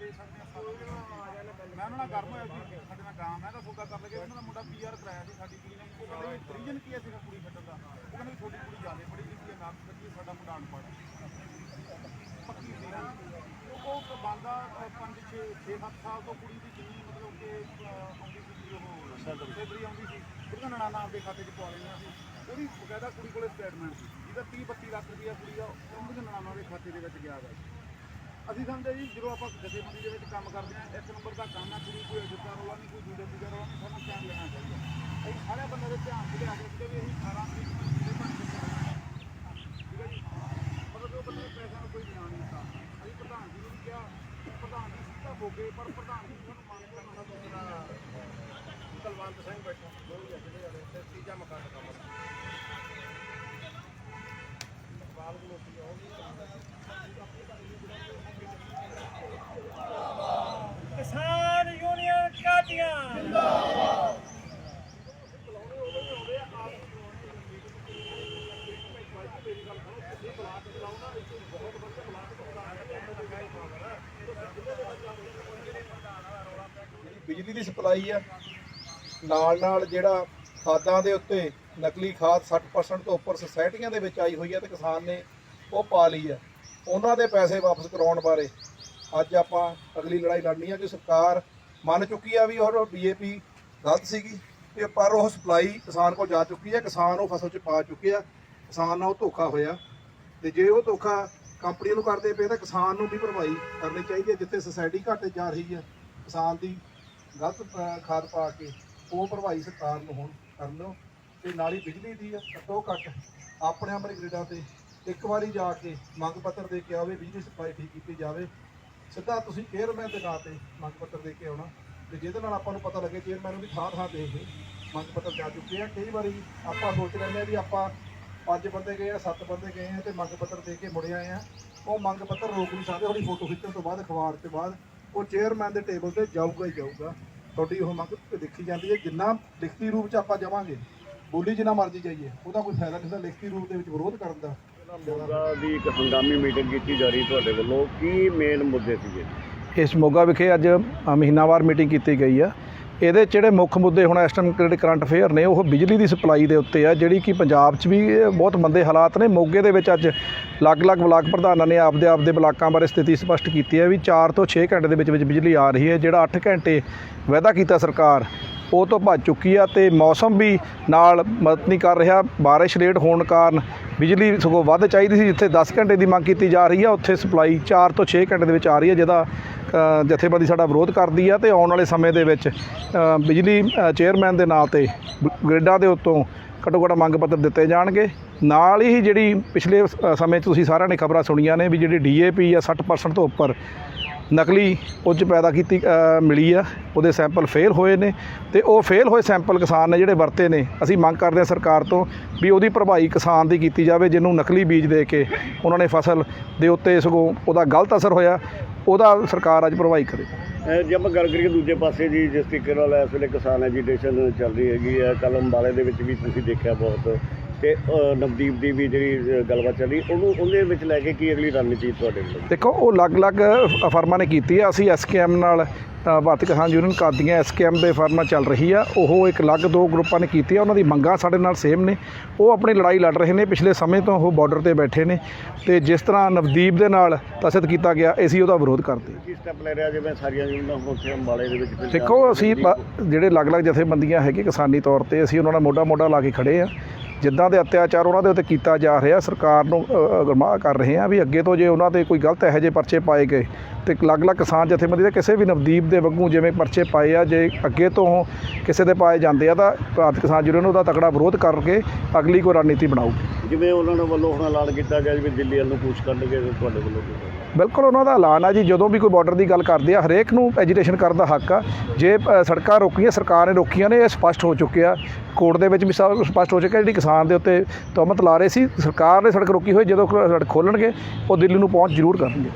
ਦੇ ਸਕਦੇ ਆ ਸਾਰਾ ਕੁਛ। ਮੈਂ ਉਹਨਾਂ ਨਾਲ ਗਰਮ ਹੋਇਆ ਸੀ, ਸਾਡੇ ਨਾਲ ਗਾਂ ਮੈਂ ਤਾਂ ਸੌਦਾ ਕਰ ਲਗੇ ਉਹਨਾਂ ਦਾ ਮੁੰਡਾ ਪੀਆਰ ਕਰਾਇਆ ਸੀ ਸਾਡੀ ਕੁੜੀ ਨੇ। ਉਹ ਕਹਿੰਦੇ ਰੀਜਨ ਕੀ ਹੈ ਸੀਗਾ ਕੁੜੀ ਛੱਡਣ ਦਾ? ਉਹ ਕਹਿੰਦੇ ਵੀ ਕੁੜੀ ਜ਼ਿਆਦਾ ਪੜ੍ਹੀ ਲਿਖੀ ਹੈ, ਨਾ ਬੱਚੀ ਸਾਡਾ ਮੁੰਡਾ ਅਨਪੜ੍ਹ ਪੱਕੀ ਸੀ ਉਹ- ਬੰਦਾ 5 6 7 ਸਾਲ ਤੋਂ ਕੁੜੀ ਦੀ ਜਿੰਨੀ ਮਤਲਬ ਕਿ ਆਉਂਦੀ ਸੀ ਉਹ ਸੈਲਰੀ ਆਉਂਦੀ ਸੀ ਉਹਦੀਆਂ ਨਨਾਣਾ ਆਪਦੇ ਖਾਤੇ 'ਚ ਪਵਾ ਲਈਆਂ ਸੀ। ਉਹਦੀ ਬਕਾਇਦਾ ਕੁੜੀ ਕੋਲੇ ਸਟੇਟਮੈਂਟ ਸੀ। ਜਿਹਦਾ 30 32 ਲੱਖ ਰੁਪਇਆ ਕੁੜੀ ਦਾ ਉਹਦੀਆਂ ਨਨਾਣਾ ਦੇ ਖਾਤੇ ਦੇ ਵਿੱਚ ਗਿਆ ਵਾ। ਅਸੀਂ ਸਮਝਦੇ ਜੀ, ਜਦੋਂ ਆਪਾਂ ਜਥੇਬੰਦੀ ਦੇ ਵਿੱਚ ਕੰਮ ਕਰਦੇ ਹਾਂ, ਇੱਕ ਨੰਬਰ ਦਾ ਕੰਮ ਹੈ ਕੁੜੀ ਕੋਈ ਅਜਿਹਾ ਰੋਲਾ ਨਹੀਂ, ਕੋਈ ਦੂਜਾ ਦੂਜਾ ਰੋਲਾ ਨਹੀਂ, ਸਾਨੂੰ ਧਿਆਨ ਲੈਣਾ ਚਾਹੀਦਾ। ਅਸੀਂ ਸਾਰੇ ਬੰਦੇ ਦੇ ਧਿਆਨ ਚ ਲਿਆ ਕੇ ਵੀ ਅਸੀਂ 18 ਤਰੀਕ ਨੂੰ ਜਿਹੜੇ ਬਣ ਕੇ ਠੀਕ ਹੈ ਜੀ? ਮਤਲਬ ਉਹ ਬੰਦੇ ਨੇ ਪੈਸਾ ਨੂੰ ਕੋਈ ਧਿਆਨ ਨਹੀਂ ਦਿੱਤਾ ਅਸੀਂ ਪ੍ਰਧਾਨ ਜੀ ਨੂੰ ਵੀ ਕਿਹਾ, ਪ੍ਰਧਾਨ ਜੀ ਸਿੱਧਾ ਹੋ ਗਏ ਪਰ ਪ੍ਰਧਾਨ ਜੀ ਨੂੰ ਮੰਨ ਕੇ ਉਹਨਾਂ ਦੂਸਰਾ ਕੁਲਵੰਤ ਸਿੰਘ ਬੈਠਾ। ਦੋ ਹੀ ਆ ਜਿਹੜੇ ਤੇ ਤੀਜਾ ਮਕਾਨ ਕੰਮ ਬਾਲ ਗਲੋਟੀ ਆ ਉਹ ਵੀ ਕਿਸਾਨ ਯੂਨੀਅਨ ਕਾਦੀਆਂ ਬਿਜਲੀ ਦੀ ਸਪਲਾਈ ਆ। ਨਾਲ ਨਾਲ ਜਿਹੜਾ ਖਾਦਾਂ ਦੇ ਉੱਤੇ ਨਕਲੀ ਖਾਦ 60% ਤੋਂ ਉੱਪਰ ਸੁਸਾਇਟੀਆਂ ਦੇ ਵਿੱਚ ਆਈ ਹੋਈ ਹੈ ਤੇ ਕਿਸਾਨ ਨੇ ਉਹ ਪਾ ਲਈ ਹੈ ਉਹਨਾਂ ਦੇ ਪੈਸੇ ਵਾਪਸ ਕਰਾਉਣ ਬਾਰੇ ਅੱਜ ਆਪਾਂ ਅਗਲੀ ਲੜਾਈ ਲੜਨੀ ਆ ਕਿ ਸਰਕਾਰ ਮੰਨ ਚੁੱਕੀ ਆ ਵੀ ਉਹ ਬੀਏਪੀ ਗਲਤ ਸੀਗੀ ਤੇ ਪਰ ਉਹ ਸਪਲਾਈ ਕਿਸਾਨ ਕੋਲ ਜਾ ਚੁੱਕੀ ਹੈ ਕਿਸਾਨ ਉਹ ਫਸਲ 'ਚ ਪਾ ਚੁੱਕੇ ਆ, ਕਿਸਾਨ ਨਾਲ ਉਹ ਧੋਖਾ ਹੋਇਆ। ਤੇ ਜੇ ਉਹ ਧੋਖਾ ਕੰਪਨੀ ਨੂੰ ਕਰਦੇ ਪਏ ਤਾਂ ਕਿਸਾਨ ਨੂੰ ਵੀ ਭਰਵਾਈ ਕਰਨੀ ਚਾਹੀਦੀ ਹੈ, ਜਿੱਥੇ ਸੁਸਾਇਟੀ ਘਾਟੇ ਜਾ ਰਹੀ ਹੈ। ਕਿਸਾਨ ਦੀ ਗਲਤ ਖਾਦ ਪਾ ਕੇ ਉਹ ਭਰਵਾਈ ਸਰਕਾਰ ਨੂੰ ਹੁਣ ਕਰ ਲਓ ਤੇ ਨਾਲ ਹੀ ਬਿਜਲੀ ਦੀ ਘੱਟੋ ਘੱਟ ਆਪਣੇ ਆਪਣੇ ਗ੍ਰਿਡਾਂ ਤੇ ਇੱਕ ਵਾਰੀ ਜਾ ਕੇ ਮੰਗ ਪੱਤਰ ਦੇ ਕੇ ਆਵੇ, ਬਿਜਲੀ ਸਪਲਾਈ ਠੀਕ ਕੀਤੀ ਜਾਵੇ। ਸਿੱਧਾ ਤੁਸੀਂ ਚੇਅਰਮੈਨ ਦੇ ਨਾਂ ਤੇ ਮੰਗ ਪੱਤਰ ਦੇ ਕੇ ਆਉਣਾ। ਤੇ ਜਿਹਦੇ ਨਾਲ ਆਪਾਂ ਨੂੰ ਪਤਾ ਲੱਗੇ ਚੇਅਰਮੈਨ ਨੂੰ ਵੀ ਥਾਂ ਥਾਂ ਦੇ ਕੇ ਮੰਗ ਪੱਤਰ ਜਾ ਚੁੱਕੇ ਆ। ਕਈ ਵਾਰੀ ਆਪਾਂ ਸੋਚ ਲੈਂਦੇ ਆ ਵੀ ਆਪਾਂ ਪੰਜ ਬੰਦੇ ਗਏ ਆ ਸੱਤ ਬੰਦੇ ਗਏ ਆ ਤੇ ਮੰਗ ਪੱਤਰ ਦੇ ਕੇ ਮੁੜ ਆਏ ਆ। ਉਹ ਮੰਗ ਪੱਤਰ ਰੋਕ ਨਹੀਂ ਸਕਦੇ ਉਹਦੀ ਫੋਟੋ ਖਿੱਚਣ ਤੋਂ ਬਾਅਦ ਅਖਬਾਰ ਤੇ ਬਾਅਦ ਉਹ ਚੇਅਰਮੈਨ ਦੇ ਟੇਬਲ ਤੇ ਜਾਊਗਾ ਹੀ ਜਾਊਗਾ। ਤੁਹਾਡੀ ਉਹ ਮੰਗ ਦੇਖੀ ਜਾਂਦੀ ਹੈ ਜਿੰਨਾ ਲਿਖਤੀ ਰੂਪ ਚ ਆਪਾਂ ਜਾਵਾਂਗੇ ਬੋਲੀ ਜਿੰਨਾ ਮਰਜ਼ੀ ਜਾਈਏ ਉਹਦਾ ਕੋਈ ਫਾਇਦਾ ਨਹੀਂ ਹੁੰਦਾ ਲਿਖਤੀ ਰੂਪ ਦੇ ਵਿੱਚ ਵਿਰੋਧ ਕਰਨ ਦਾ। ਮੋਗਾ ਦੀ ਇੱਕ ਹੰਗਾਮੀ ਮੀਟਿੰਗ ਕੀਤੀ ਜਾ ਰਹੀ ਤੁਹਾਡੇ ਵੱਲੋਂ ਕੀ ਮੇਨ ਮੁੱਦੇ ਸੀਗੇ? ਇਸ ਮੋਗਾ ਵਿਖੇ ਅੱਜ ਮਹੀਨਾਵਾਰ ਮੀਟਿੰਗ ਕੀਤੀ ਗਈ ਆ। ਇਹਦੇ 'ਚ ਜਿਹੜੇ ਮੁੱਖ ਮੁੱਦੇ ਹੁਣ ਇਸ ਟਾਈਮ ਜਿਹੜੇ ਕਰੰਟ ਅਫੇਅਰ ਨੇ, ਉਹ ਬਿਜਲੀ ਦੀ ਸਪਲਾਈ ਦੇ ਉੱਤੇ ਆ, ਜਿਹੜੀ ਕਿ ਪੰਜਾਬ 'ਚ ਵੀ ਇਹ ਬਹੁਤ ਮੰਦੇ ਹਾਲਾਤ ਨੇ। ਮੋਗੇ ਦੇ ਵਿੱਚ ਅੱਜ ਅਲੱਗ-ਅਲੱਗ ਬਲਾਕ ਪ੍ਰਧਾਨਾਂ ਨੇ ਆਪਦੇ ਆਪਦੇ ਬਲਾਕਾਂ ਬਾਰੇ ਸਥਿਤੀ ਸਪਸ਼ਟ ਕੀਤੀ ਹੈ ਵੀ 4 ਤੋਂ 6 ਘੰਟੇ ਦੇ ਵਿੱਚ ਵਿੱਚ ਬਿਜਲੀ ਆ ਰਹੀ ਹੈ, ਜਿਹੜਾ 8 ਘੰਟੇ ਵਾਅਦਾ ਕੀਤਾ ਸਰਕਾਰ। ਉਹ ਤੋਂ ਭੱਜ ਚੁੱਕੀ ਆ ਤੇ ਮੌਸਮ ਵੀ ਨਾਲ ਮਦਦ ਨਹੀਂ ਕਰ ਰਿਹਾ। ਬਾਰਿਸ਼ ਲੇਟ ਹੋਣ ਕਾਰਨ ਬਿਜਲੀ ਸਗੋਂ ਵੱਧ ਚਾਹੀਦੀ ਸੀ, ਜਿੱਥੇ 10 ਘੰਟੇ ਦੀ ਮੰਗ ਕੀਤੀ ਜਾ ਰਹੀ ਆ, ਉੱਥੇ ਸਪਲਾਈ 4 ਤੋਂ 6 ਘੰਟੇ ਦੇ ਵਿੱਚ ਆ ਰਹੀ ਹੈ ਜਿਹਦਾ ਜਥੇਬੰਦੀ ਸਾਡਾ ਵਿਰੋਧ ਕਰਦੀ ਆ ਤੇ ਆਉਣ ਵਾਲੇ ਸਮੇਂ ਦੇ ਵਿੱਚ ਬਿਜਲੀ ਚੇਅਰਮੈਨ ਦੇ ਨਾਂ ਤੇ ਗ- ਗ੍ਰਿਡਾਂ ਦੇ ਉੱਤੋਂ ਘੱਟੋ ਘੱਟ ਮੰਗ ਪੱਤਰ ਦਿੱਤੇ ਜਾਣਗੇ। ਨਾਲ ਹੀ ਜਿਹੜੀ ਪਿਛਲੇ ਸਮੇਂ 'ਚ ਤੁਸੀਂ ਸਾਰਿਆਂ ਨੇ ਖਬਰਾਂ ਸੁਣੀਆਂ ਨੇ ਵੀ ਜਿਹੜੀ ਡੀਏਪੀ ਆ 60% ਤੋਂ ਉੱਪਰ ਨਕਲੀ ਉੱਚ ਪੈਦਾ ਕੀਤੀ ਮਿਲੀ ਆ। ਉਹਦੇ ਸੈਂਪਲ ਫੇਲ ਹੋਏ ਨੇ ਤੇ ਉਹ ਫੇਲ ਹੋਏ ਸੈਂਪਲ ਕਿਸਾਨ ਨੇ ਜਿਹੜੇ ਵਰਤੇ ਨੇ। ਅਸੀਂ ਮੰਗ ਕਰਦੇ ਹਾਂ ਸਰਕਾਰ ਤੋਂ ਵੀ ਉਹਦੀ ਭਰਪਾਈ ਕਿਸਾਨ ਦੀ ਕੀਤੀ ਜਾਵੇ, ਜਿਹਨੂੰ ਨਕਲੀ ਬੀਜ ਦੇ ਕੇ ਉਹਨਾਂ ਨੇ ਫਸਲ ਦੇ ਉੱਤੇ ਸਗੋਂ ਉਹਦਾ ਗਲਤ ਅਸਰ ਹੋਇਆ, ਉਹਦਾ ਸਰਕਾਰ ਅੱਜ ਭਰਪਾਈ ਕਰੇ। ਜੇ ਆਪਾਂ ਗੱਲ ਕਰੀਏ ਦੂਜੇ ਪਾਸੇ ਜੀ ਜਿਸ ਤਰੀਕੇ ਨਾਲ ਇਸ ਵੇਲੇ ਕਿਸਾਨ ਐਜੀਟੇਸ਼ਨ ਚੱਲ ਰਹੀ ਹੈਗੀ ਹੈ। ਕੱਲ੍ਹ ਅੰਬਾਲੇ ਦੇ ਵਿੱਚ ਵੀ ਤੁਸੀਂ ਦੇਖਿਆ ਬਹੁਤ ਤੇ ਨਵਦੀਪ ਦੀ ਵੀ ਜਿਹੜੀ ਗੱਲਬਾਤ ਚੱਲੀ ਉਹਨੂੰ ਉਹਦੇ ਵਿੱਚ ਲੈ ਕੇ ਕੀ ਅਗਲੀ ਰਣਨੀਤੀ ਤੁਹਾਡੇ ਵੱਲੋਂ? ਦੇਖੋ ਉਹ ਅਲੱਗ-ਅਲੱਗ ਫਰਮਾਂ ਨੇ ਕੀਤੀ ਆ। ਅਸੀਂ ਐਸਕੇਐਮ ਨਾਲ ਭਾਰਤੀ ਕਿਸਾਨ ਯੂਨੀਅਨ ਕਾਦੀਆਂ ਐਸਕੇਐਮ ਦੇ ਫਰਮਾਂ ਚੱਲ ਰਹੀ ਆ। ਉਹ ਇੱਕ ਅਲੱਗ ਦੋ ਗਰੁੱਪਾਂ ਨੇ ਕੀਤੀ ਆ ਉਹਨਾਂ ਦੀ ਮੰਗਾਂ ਸਾਡੇ ਨਾਲ ਸੇਮ ਨੇ। ਉਹ ਆਪਣੀ ਲੜਾਈ ਲੜ ਰਹੇ ਨੇ। ਪਿਛਲੇ ਸਮੇਂ ਤੋਂ ਉਹ ਬਾਰਡਰ ਤੇ ਬੈਠੇ ਨੇ। ਤੇ ਜਿਸ ਤਰ੍ਹਾਂ ਨਵਦੀਪ ਦੇ ਨਾਲ ਤਸਦ ਕੀਤਾ ਗਿਆ ਅਸੀਂ ਉਹਦਾ ਵਿਰੋਧ ਕਰਦੇ ਕੀ ਸਟੈਪ ਲੈ ਰਿਹਾ ਜਿਵੇਂ ਸਾਰੀਆਂ ਯੂਨੀਅਨਾਂ ਉੱਥੇ ਅੰਬਾਲੇ ਦੇ ਵਿੱਚ ਦੇਖੋ ਅਸੀਂ ਜਿਹੜੇ ਅਲੱਗ-ਅਲੱਗ ਜਥੇਬੰਦੀਆਂ ਹੈਗੇ ਕਿਸਾਨੀ ਤੌਰ ਤੇ ਅਸੀਂ ਉਹਨਾਂ ਨਾਲ ਮੋਢਾ-ਮੋਢਾ ਲਾ ਕੇ ਖੜੇ ਆ ਜਿੱਦਾਂ ਦੇ ਅਤਿਆਚਾਰ ਉਹਨਾਂ ਦੇ ਉੱਤੇ ਕੀਤਾ ਜਾ ਰਿਹਾ ਸਰਕਾਰ ਨੂੰ ਅ, ਕਰ ਰਹੇ ਆ ਵੀ ਅੱਗੇ ਤੋਂ ਜੇ ਉਹਨਾਂ ਤੇ ਕੋਈ ਗਲਤ ਇਹੋ ਜਿਹੇ ਪਰਚੇ ਪਾਏ ਗਏ ਤੇ ਅਲੱਗ-ਅਲੱਗ ਕਿਸਾਨ ਜਥੇਬੰਦੀ ਦੇ ਕਿਸੇ ਵੀ ਨਵਦੀਪ ਦੇ ਵਾਂਗੂ ਜਿਵੇਂ ਪਰਚੇ ਪਾਏ ਆ ਜੇ ਅੱਗੇ ਤੋਂ ਕਿਸੇ ਦੇ ਪਾਏ ਜਾਂਦੇ ਆ ਤਾਂ ਭਾਰਤ ਕਿਸਾਨ ਯੂਨੀਅਨ ਉਹਦਾ ਤਕੜਾ ਵਿਰੋਧ ਕਰਕੇ ਅਗਲੀ ਕੋਈ ਰਣਨੀਤੀ ਬਣਾਊਗੀ। ਜਿਵੇਂ ਉਹਨਾਂ ਨੇ ਵੱਲੋਂ ਹੁਣ ਐਲਾਨ ਕੀਤਾ ਗਿਆ ਜਿਵੇਂ ਦਿੱਲੀ ਵੱਲ ਨੂੰ ਕੂਚ ਕਰਨਗੇ ਤੇ ਤੁਹਾਡੇ ਵੱਲੋਂ ਕੀ ਹੋਊਗਾ? ਬਿਲਕੁਲ ਉਹਨਾਂ ਦਾ ਐਲਾਨ ਆ ਜੀ ਜਦੋਂ ਵੀ ਕੋਈ ਬਾਰਡਰ ਦੀ ਗੱਲ ਕਰਦੇ ਆ ਹਰੇਕ ਨੂੰ ਐਜੀਟੇਸ਼ਨ ਕਰਨ ਦਾ ਹੱਕ ਆ। ਜੇ ਅ, ਸੜਕਾਂ ਰੋਕੀਆਂ ਸਰਕਾਰ ਨੇ ਰੋਕੀਆਂ ਨੇ ਇਹ ਸਪਸ਼ਟ ਹੋ ਚੁੱਕਿਆ ਕੋਰਟ ਦੇ ਵਿੱਚ ਵੀ ਸਭ ਸਪਸ਼ਟ ਹੋ ਚੁੱਕਿਆ ਜਿਹੜੀ ਕਿਸਾਨ ਦੇ ਉੱਤੇ ਤੁਹਮਤ ਲਾ ਰਹੇ ਸੀ ਸਰਕਾਰ ਨੇ ਸੜਕ ਰੋਕੀ ਹੋਈ ਜਦੋਂ ਸੜਕ ਖੋਲਣਗੇ ਉਹ ਦਿੱਲੀ ਨੂੰ ਪਹੁੰਚ ਜ਼ਰੂਰ ਕਰਨਗੇ।